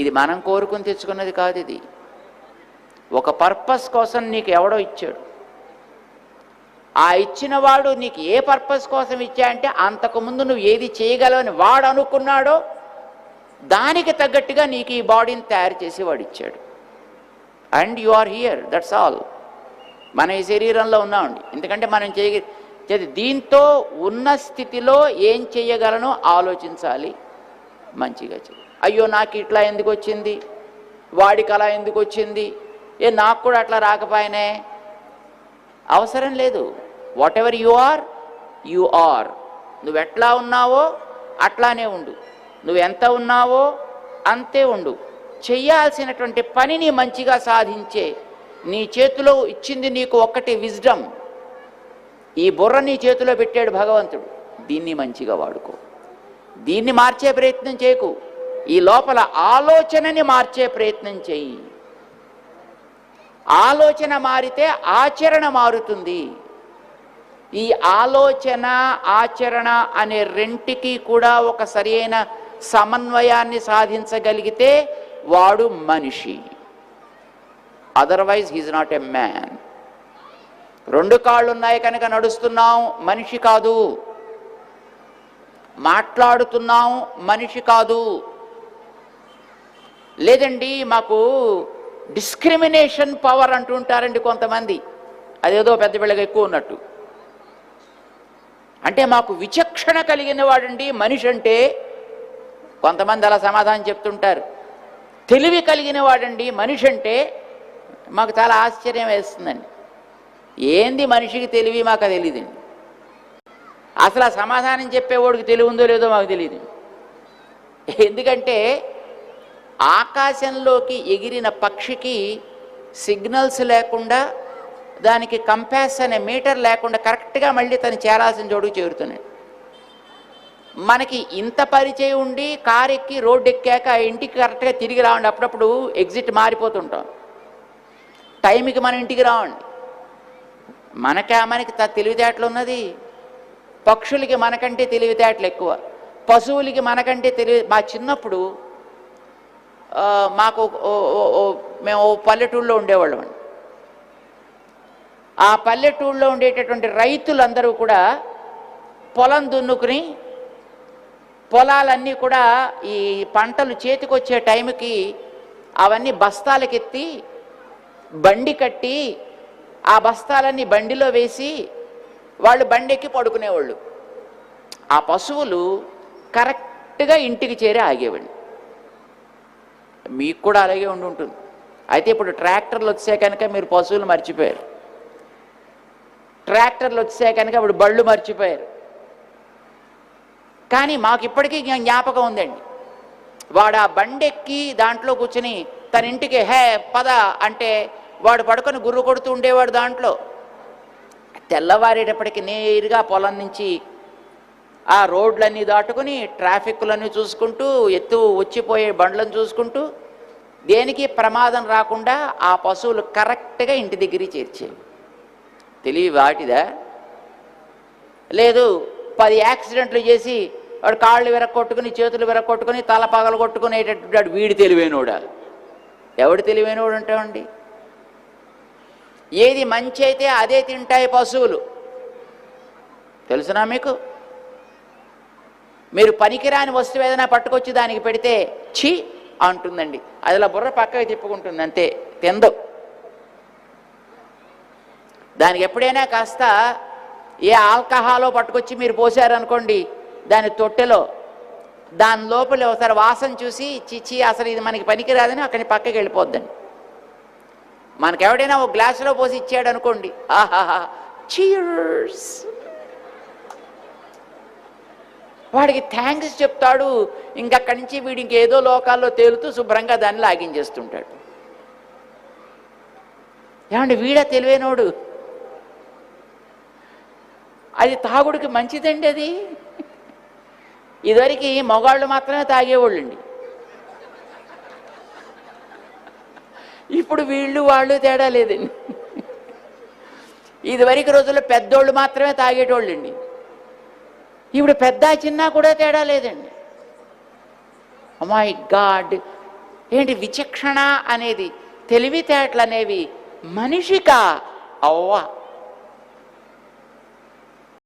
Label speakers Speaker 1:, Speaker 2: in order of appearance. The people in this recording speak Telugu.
Speaker 1: ఇది మనం కోరుకుని తెచ్చుకున్నది కాదు ఇది. ఒక పర్పస్ కోసం నీకు ఎవడో ఇచ్చాడు. ఆ ఇచ్చిన వాడు నీకు ఏ పర్పస్ కోసం ఇచ్చా అంటే అంతకుముందు నువ్వు ఏది చేయగలవని వాడు అనుకున్నాడో దానికి తగ్గట్టుగా నీకు ఈ బాడీని తయారు చేసి వాడు ఇచ్చాడు. And you are here that's all మన ఈ శరీరంలో ఉన్నామండి. ఎందుకంటే మనం చేయ దీంతో ఉన్న స్థితిలో ఏం చేయగలనో ఆలోచించాలి. మంచిగా చేయాలి అయ్యో నాకు ఇట్లా ఎందుకు వచ్చింది? వాడికి అలా ఎందుకు వచ్చింది? ఏ నాకు కూడా అట్లా రాకపోయినే. అవసరం లేదు. Whatever you are you are నువ్వు ఎట్లా ఉన్నావో అట్లానే ఉండు. నువ్వు ఎంత ఉన్నావో అంతే ఉండు. చెయ్యాల్సినటువంటి పనిని మంచిగా సాధించే నీ చేతిలో ఇచ్చింది నీకు ఒక్కటి విజ్డమ్ ఈ బుర్ర నీ చేతిలో పెట్టాడు భగవంతుడు. దీన్ని మంచిగా వాడుకో. దీన్ని మార్చే ప్రయత్నం చేయకు. ఈ లోపల ఆలోచనని మార్చే ప్రయత్నం చెయ్యి ఆలోచన మారితే ఆచరణ మారుతుంది. ఈ ఆలోచన ఆచరణ అనే రెంటికి కూడా ఒక సరైన సమన్వయాన్ని సాధించగలిగితే వాడు మనిషి. Otherwise he's not a man రెండు కాళ్ళు ఉన్నాయి కనుక నడుస్తున్నాం మనిషి కాదు. మాట్లాడుతున్నాం మనిషి కాదు. లేదండి మాకు డిస్క్రిమినేషన్ పవర్ అంటుంటారండి కొంతమంది. అదేదో పెద్ద పిల్లగా ఎక్కువ ఉన్నట్టు. అంటే మాకు విచక్షణ కలిగిన వాడండి మనిషి అంటే కొంతమంది అలా సమాధానం చెప్తుంటారు. తెలివి కలిగిన వాడండి మనిషి అంటే మాకు చాలా ఆశ్చర్యం వేస్తుందండి. ఏంది మనిషికి తెలివి మాకు తెలియదండి అసలు ఆ సమాధానం చెప్పేవాడికి తెలివి ఉందో లేదో మాకు తెలియదు ఎందుకంటే ఆకాశంలోకి ఎగిరిన పక్షికి సిగ్నల్స్ లేకుండా దానికి కంపాస్ అనే మీటర్ లేకుండా కరెక్ట్గా మళ్ళీ తను చేరాల్సిన చోటుకు చేరుతున్నాడు. మనకి ఇంత పరిచయం ఉండి కారు ఎక్కి రోడ్డు ఎక్కాక ఆ ఇంటికి కరెక్ట్గా తిరిగి రావండి. అప్పుడప్పుడు ఎగ్జిట్ మారిపోతుంటాం. టైంకి మన ఇంటికి రావండి. మనకే మనకి తెలివితేటలు ఉన్నది. పక్షులకి మనకంటే తెలివితేటలు ఎక్కువ. పశువులకి మనకంటే తెలివి మా చిన్నప్పుడు మాకు మేము పల్లెటూళ్ళలో ఉండేవాళ్ళం ఆ పల్లెటూళ్ళలో ఉండేటటువంటి రైతులందరూ కూడా పొలం దున్నుకుని పొలాలన్నీ కూడా ఈ పంటలు చేతికొచ్చే టైంకి అవన్నీ బస్తాలకెత్తి బండి కట్టి ఆ బస్తాలన్నీ బండిలో వేసి వాళ్ళు బండెక్కి పడుకునేవాళ్ళు. ఆ పశువులు కరెక్ట్గా ఇంటికి చేరి ఆగేవాళ్ళు. మీకు కూడా అలాగే ఉండి ఉంటుంది. అయితే ఇప్పుడు ట్రాక్టర్లు వచ్చే కనుక మీరు పశువులు మర్చిపోయారు. ట్రాక్టర్లు వచ్చే కనుక ఇప్పుడు బళ్ళు మర్చిపోయారు. కానీ మాకు ఇప్పటికీ జ్ఞాపకం ఉందండి. వాడు ఆ బండెక్కి దాంట్లో కూర్చుని తన ఇంటికి హే పద అంటే వాడు పడుకొని గుర్రు కొడుతూ ఉండేవాడు దాంట్లో. తెల్లవారేటప్పటికి నేరుగా పొలం నుంచి ఆ రోడ్లన్నీ దాటుకుని ట్రాఫిక్లన్నీ చూసుకుంటూ ఎత్తు వచ్చిపోయే బండ్లను చూసుకుంటూ దేనికి ప్రమాదం రాకుండా ఆ పశువులు కరెక్ట్గా ఇంటి దగ్గరికి చేర్చేవి తెలివి వాటిదా? లేదు పది యాక్సిడెంట్లు చేసి వాడు కాళ్ళు విరక్కొట్టుకుని చేతులు విరక్కొట్టుకుని తల పగలు కొట్టుకునేటటువంటి వాడు వీడి తెలివైనోడా? ఎవడు తెలివైనోడు అంటామండి ఏది మంచి అయితే అదే తింటాయి పశువులు. తెలుసునా మీకు? మీరు పనికిరాని వస్తువు ఏదైనా పట్టుకొచ్చి దానికి పెడితే ఛీ అంటుందండి. అది అలా బుర్ర పక్కకి తిప్పుకుంటుంది అంతే. తిందు. దానికి ఎప్పుడైనా కాస్త ఏ ఆల్కహాలో పట్టుకొచ్చి మీరు పోసారనుకోండి దాని తొట్టెలో దాని లోపల ఒకసారి వాసన చూసి చిచి అసలు ఇది మనకి పనికిరాదని అక్కడి పక్కకి వెళ్ళిపోద్దండి. మనకి ఎవడైనా ఒక గ్లాసులో పోసి ఇచ్చాడు అనుకోండి ఆహాహా చీర్స్ వాడికి థ్యాంక్స్ చెప్తాడు. ఇంకక్కడి నుంచి వీడి ఇంకేదో లోకాల్లో తేలుతూ శుభ్రంగా దాన్ని లాగించేస్తుంటాడు. ఏమండి వీడా తెలివైనోడు. అది తాగుడికి మంచిదండి అది. ఇదివరకు మగాళ్ళు మాత్రమే తాగేవాళ్ళండి. ఇప్పుడు వీళ్ళు వాళ్ళు తేడా లేదండి. ఇదివరకు రోజుల్లో పెద్దోళ్ళు మాత్రమే తాగేటోళ్ళండి. ఇప్పుడు పెద్ద చిన్న కూడా తేడా లేదండి. Oh మై గాడ్ ఏంటి విచక్షణ అనేది తెలివితేటలు అనేవి మనిషిక? అవ్వ.